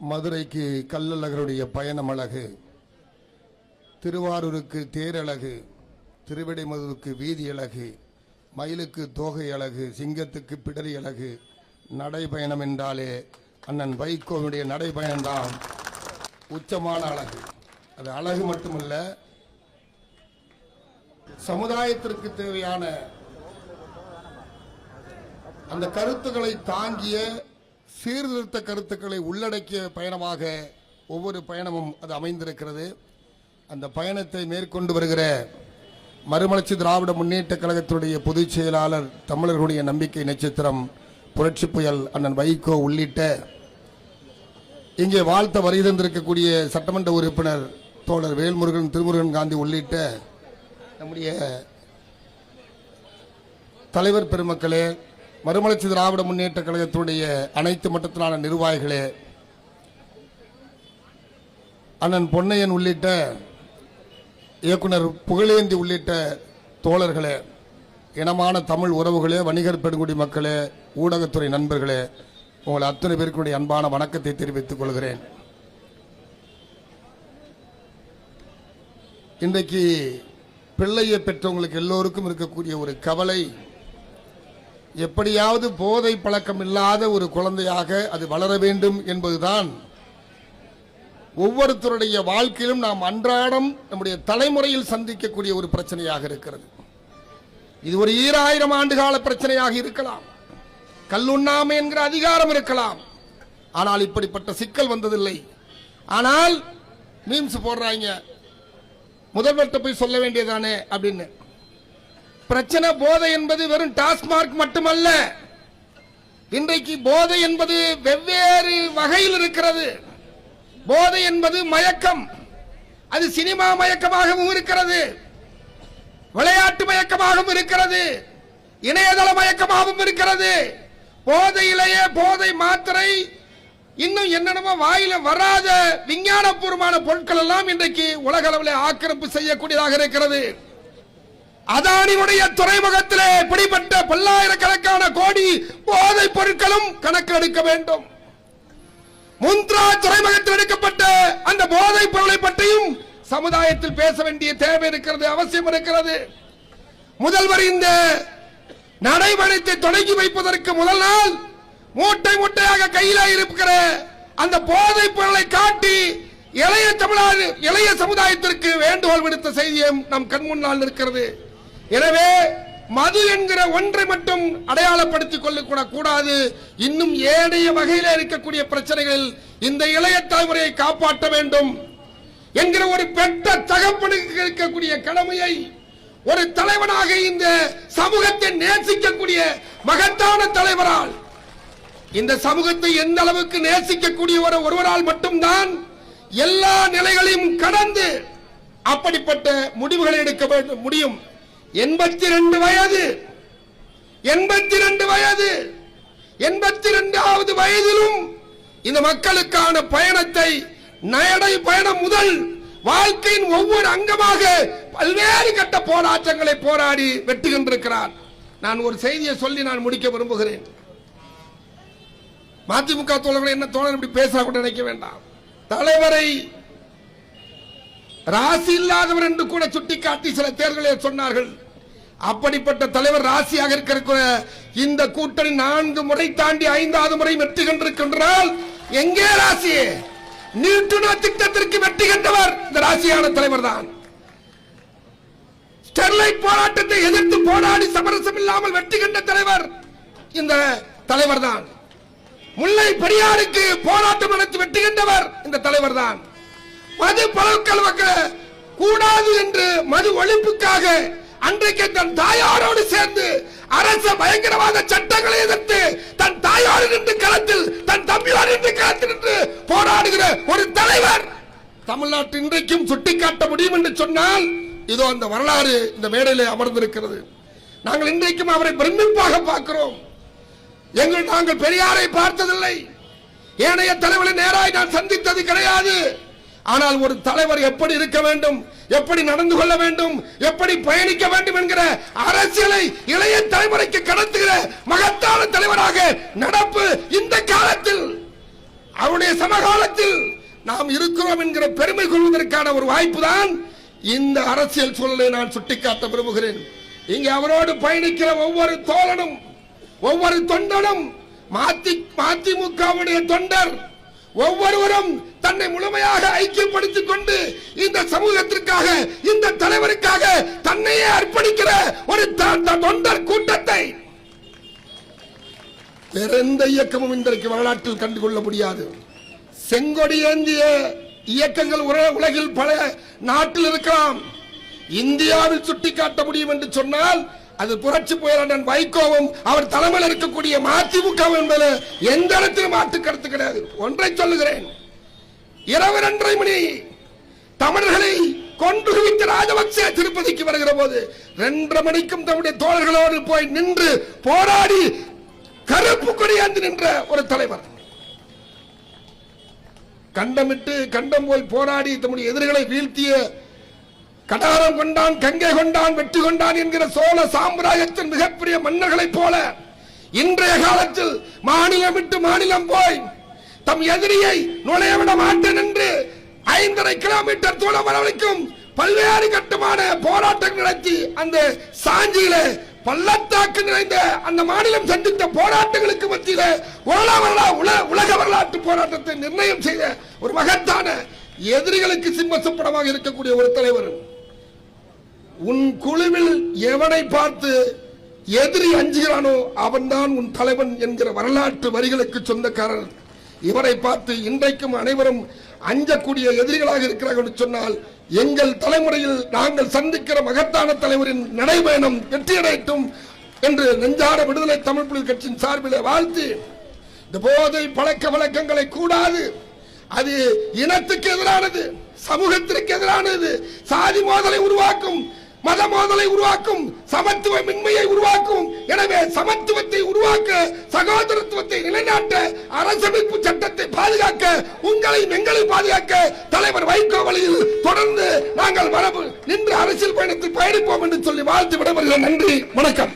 மதுரைக்கு கல்லழகருடைய பயணம் அழகு திருவாரூருக்கு தேரழகு திருவிடைமதுவுக்கு வீதி அழகு மயிலுக்கு தோகை அழகு சிங்கத்துக்கு பிடரி அழகு நடைபயணம் என்றாலே அண்ணன் வைகோவினுடைய நடைபயணம்தான் உச்சமான அழகு. அது அழகு மட்டுமல்ல சமுதாயத்திற்கு தேவையான அந்த கருத்துக்களை தாங்கிய சீர்திருத்த கருத்துக்களை உள்ளடக்கிய பயணமாக ஒவ்வொரு பயணமும் அது அமைந்திருக்கிறது. அந்த பயணத்தை மேற்கொண்டு வருகிற மறுமலர்ச்சி திராவிட முன்னேற்ற கழகத்தினுடைய பொதுச் செயலாளர் தமிழர்களுடைய நம்பிக்கை நட்சத்திரம் புரட்சி புயல் அண்ணன் வைகோ உள்ளிட்ட இங்கே வாழ்த்த வருகை தந்திருக்கக்கூடிய சட்டமன்ற உறுப்பினர் தோழர் வேல்முருகன் திருமுருகன் காந்தி உள்ளிட்ட நம்முடைய தலைவர் பெருமக்களே மறுமலர்ச்சி திராவிட முன்னேற்ற கழகத்தினுடைய அனைத்து மட்டத்திலான நிர்வாகிகளே அண்ணன் பொன்னையன் உள்ளிட்ட இயக்குனர் புகழேந்தி உள்ளிட்ட தோழர்களே இனமான தமிழ் உறவுகளே வணிகர் பெருங்குடி மக்களே ஊடகத்துறை நண்பர்களே உங்கள் அத்தனை பேருக்குடைய அன்பான வணக்கத்தை தெரிவித்துக் கொள்கிறேன். இன்றைக்கு பிள்ளையை பெற்றவங்களுக்கு எல்லோருக்கும் இருக்கக்கூடிய ஒரு கவலை எப்படியாவது போதை பழக்கம் இல்லாத ஒரு குழந்தையாக அது வளர வேண்டும் என்பதுதான் ஒவ்வொருத்தருடைய வாழ்க்கையிலும் நாம் அன்றாடம் நம்முடைய தலைமுறையில் சந்திக்கக்கூடிய ஒரு பிரச்சனையாக இருக்கிறது. இது ஒரு ஈராயிரம் ஆண்டு கால பிரச்சனையாக இருக்கலாம். கல்லுண்ணாமை என்கிற அதிகாரம் இருக்கலாம். ஆனால் இப்படிப்பட்ட சிக்கல் வந்ததில்லை. ஆனால் மீம்ஸ் போடுறாங்க. முதல்வர்கிட்ட போய் சொல்ல வேண்டியதானே அப்படின்னு. பிரச்சனை போதை என்பது வெறும் டாஸ்மார்க் மட்டுமல்ல. இன்றைக்கு போதை என்பது வெவ்வேறு வகையில் இருக்கிறது. போதை என்பது மயக்கம். அது சினிமா மயக்கமாகவும் இருக்கிறது. விளையாட்டு மயக்கமாகவும் இருக்கிறது. இணையதள மயக்கமாகவும் இருக்கிறது. போதையிலேயே போதை மாத்திரை இன்னும் என்னென்னமோ வாயில வராத விஞ்ஞானபூர்வமான பொருட்கள் எல்லாம் இன்றைக்கு உலக அளவில் ஆக்கிரமிப்பு செய்யக்கூடியதாக இருக்கிறது. அதானியுடைய துறைமுகத்திலே பிடிபட்ட பல்லாயிரக்கணக்கான கோடி போதைப் பொருட்களும் கணக்கெடுக்க வேண்டும். முந்த்ரா துறைமுகத்தில் எடுக்கப்பட்ட அந்த போதைப் பொருளை பற்றியும் சமுதாயத்தில் பேச வேண்டிய தேவை இருக்கிறது அவசியம் இருக்கிறது. முதல்வர் இந்த நடைபயணத்தை தொடங்கி வைப்பதற்கு முதல் நாள் மூட்டை மூட்டையாக கையில இருக்கிற அந்த போதைப் பொருளை காட்டி இளைய தமிழ்நாடு இளைய சமுதாயத்திற்கு வேண்டுகோள் விடுத்த செய்தியும் நம் கண் முன்னால் இருக்கிறது எனவே மது என்கிற ஒன்றை மட்டும் அடையாளப்படுத்திக் கொள்ள கூடாது. இன்னும் ஏனைய வகையில் இருக்கக்கூடிய பிரச்சனைகளில் இந்த இளைய தலைமுறையை காப்பாற்ற வேண்டும் என்கிற ஒரு பெற்ற தகப்பனுக்கு இருக்கக்கூடிய கடமையை ஒரு தலைவனாக இந்த சமூகத்தை நேசிக்கக்கூடிய மகத்தான தலைவரால் இந்த சமூகத்தை எந்த அளவுக்கு நேசிக்கக்கூடிய ஒரு ஒருவரால் மட்டும்தான் எல்லா நிலைகளையும் கடந்து அப்படிப்பட்ட முடிவுகளை எடுக்க வேண்டும் முடியும். எண்பத்தி ரெண்டு வயது. எண்பத்தி ரெண்டு வயது. எண்பத்தி ரெண்டாவது வயதிலும் இந்த மக்களுக்கான பயணத்தை நயடை பயணம் முதல் வாழ்க்கையின் ஒவ்வொரு அங்கமாக பல்வேறு கட்ட போராட்டங்களை போராடி வெட்டுகின்றிருக்கிறார். நான் ஒரு செய்தியை சொல்லி நான் முடிக்க விரும்புகிறேன். மதிமுக தோழர்கள் என்ன தோழர் இப்படி பேச கூட நினைக்க வேண்டாம். தலைவரை ராசி இல்லாதவர் என்று கூட சுட்டிக்காட்டி சில தேர்தலில் சொன்னார்கள். அப்படிப்பட்ட தலைவர் ராசியாக இருக்கிற இந்த கூட்டணி நான்கு முறை தாண்டி ஐந்தாவது முறை வெற்றி கண்டிருக்கின்றால் எங்கே ராசி? நியூட்டுனா திட்டத்திற்கு வெற்றி கண்டவர் இந்த ராசியான தலைவர் தான் ஸ்டெர்லைட் போராட்டத்தை எதிர்த்து போராடி சமரசம் இல்லாமல் வெற்றி கண்ட தலைவர் இந்த தலைவர் தான் முல்லை பெரியாருக்கு போராட்டம் நடத்தி வெற்றி கண்டவர் இந்த தலைவர் தான் மது பழக்கல்வக்க கூடாது என்று மது ஒழிப்புக்காக அன்றைக்கு தன் தாயாரோடு சேர்ந்து அரச பயங்கரவாத சட்டங்களை எதிர்த்து தன் தாயோடு நின்று களத்தில் தன் தம்பியோடு நின்று களத்தில் நின்று போராடுகிற ஒரு தலைவர் தமிழ்நாட்டு இன்றைக்கும் சுட்டிக்காட்ட முடியும் என்று சொன்னால் இதோ அந்த வரலாறு இந்த மேடையிலே அமர்ந்திருக்கிறது. நாங்கள் இன்றைக்கும் அவரை பிரமிப்பாக பார்க்கிறோம். எங்கள் நாங்கள் பெரியாரை பார்த்ததில்லை. ஏனைய தலைவரை நேராய் நான் சந்தித்தது கிடையாது. ஆனால் ஒரு தலைவர் எப்படி இருக்க வேண்டும்? எப்படி நடந்து கொள்ள வேண்டும்? எப்படி பயணிக்க வேண்டும் என்கிற அரசியலை இளைய தலைமுறைக்கு கடத்துகிற மகத்தான தலைவராக நடப்பு இந்த காலத்தில் அவருடைய சமகாலத்தில் நாம் இருக்கிறோம் என்கிற பெருமை கொள்வதற்கான ஒரு வாய்ப்பு தான் இந்த அரசியல் சூழலை நான் சுட்டிக்காட்ட விரும்புகிறேன். இங்கே அவரோடு பயணிக்கிற ஒவ்வொரு தோழனும் ஒவ்வொரு தொண்டனும் மாத்தி மதிமுகவுடைய தொண்டர் ஒவ்வொருவரும் தன்னை முழுமையாக ஐக்கியப்படுத்திக் கொண்டு இந்த சமூகத்திற்காக இந்த தலைவருக்காக தன்னையே அர்ப்பணிக்கிற ஒரு தொண்டர் கூட்டத்தை வேற எந்த இயக்கமும் இன்றைக்கு வரலாற்றில் கண்டுகொள்ள முடியாது. செங்கொடி ஏந்திய இயக்கங்கள் உலகில் பல நாட்டில் இருக்கலாம். இந்தியாவில் சுட்டிக்காட்ட முடியும் என்று சொன்னால் அது புரட்சி புயலன் வைகோவும் அவர் தலைமையில் இருக்கக்கூடிய மதிமுக என்பது எந்த இடத்திலும் மாற்று கருத்து கிடையாது. ஒன்றை சொல்லுகிறேன். இரவு இரண்டரை மணி தமிழர்களை கொண்டு குவித்த ராஜபக்சே திருப்பதிக்கு வருகிற போது ரெண்டரை மணிக்கும் தம்முடைய தோழர்களோடு போய் நின்று போராடி கருப்பு கொடியாந்து நின்ற ஒரு தலைவர். கண்டமிட்டு கண்டம் போய் போராடி தம்முடைய எதிரிகளை வீழ்த்திய கடாரம் கொண்டான் கங்கை கொண்டான் வெற்றி கொண்டான் என்கிற சோழ சாம்ராஜ்யத்தின் மிகப்பெரிய மன்னர்களைப் போல இன்றைய காலத்தில் மாநிலம் விட்டு மாநிலம் போய் தம் எதிரியை நுழைய விட மாட்டேன் என்று ஐந்தரை கிலோமீட்டர் தூரம் வரவழைக்கும் பல்வேறு கட்டுமான போராட்டங்கள் நடத்தி அந்த சாஞ்சியில பள்ளத்தாக்கு நிறைந்த அந்த மாநிலம் சந்தித்த போராட்டங்களுக்கு மத்தியில உலக வரலா- உல- உலக வரலாற்று போராட்டத்தை நிர்ணயம் செய்த ஒரு மகத்தான எதிரிகளுக்கு சிம்மசப்படமாக இருக்கக்கூடிய ஒரு தலைவர் உன் குழுவில் எவனை பார்த்து எதிரி அஞ்சுகிறானோ அவன்தான் உன் தலைவன் என்கிற வரலாற்று வரிகளுக்கு சொந்தக்காரர். இவரை பார்த்து இன்றைக்கும் அனைவரும் அஞ்சக்கூடிய எதிரிகளாக இருக்கிறார்கள் சொன்னால் எங்கள் தலைமுறையில் நாங்கள் சந்திக்கிற மகத்தான தலைவரின் நடைபயணம் வெற்றியடையட்டும் என்று நெஞ்சார விடுதலை தமிழ் புலி கட்சியின் சார்பில் வாழ்த்து இந்த போதை பழக்க வழக்கங்களை கூடாது. அது இனத்துக்கு எதிரானது சமூகத்திற்கு எதிரானது சாதி மோதலை உருவாக்கும் மத மோதலை உருவாக்கும் சமத்துவ மின்மையை உருவாக்கும். எனவே சமத்துவத்தை உருவாக்க சகோதரத்துவத்தை நிலைநாட்ட அரசமைப்பு சட்டத்தை பாதுகாக்க உங்களை எங்களை பாதுகாக்க தலைவர் வைகோ வழியில் தொடர்ந்து நாங்கள் வரவு நின்று அரசியல் பயணத்தில் பயணிப்போம் என்று சொல்லி வாழ்த்து விடவர்கள் நன்றி. வணக்கம்.